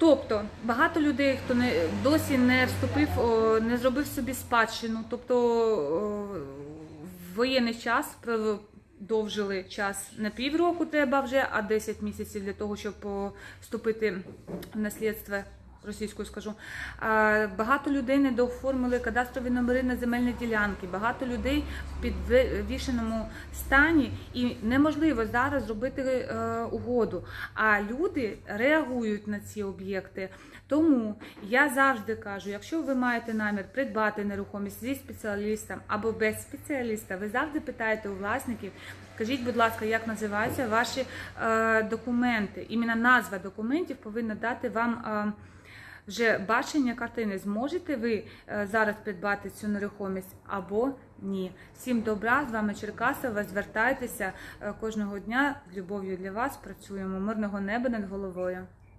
Тобто багато людей, хто не досі не вступив, не зробив собі спадщину, тобто в воєнний час продовжили час на півроку треба вже, а 10 місяців для того, щоб вступити в наслідство. Російською скажу, багато людей не дооформили кадастрові номери на земельні ділянки. Багато людей в підвішеному стані, і неможливо зараз зробити е, угоду. А люди реагують на ці об'єкти. Тому я завжди кажу: якщо ви маєте намір придбати нерухомість зі спеціалістом або без спеціаліста, ви завжди питаєте у власників. Скажіть, будь ласка, як називаються ваші е, документи? Іменно назва документів повинна дати вам. Вже бачення картини. Зможете ви е, зараз придбати цю нерухомість або ні. Всім добра, з вами Черкасова. Звертайтеся е, кожного дня з любов'ю для вас. Працюємо. Мирного неба над головою.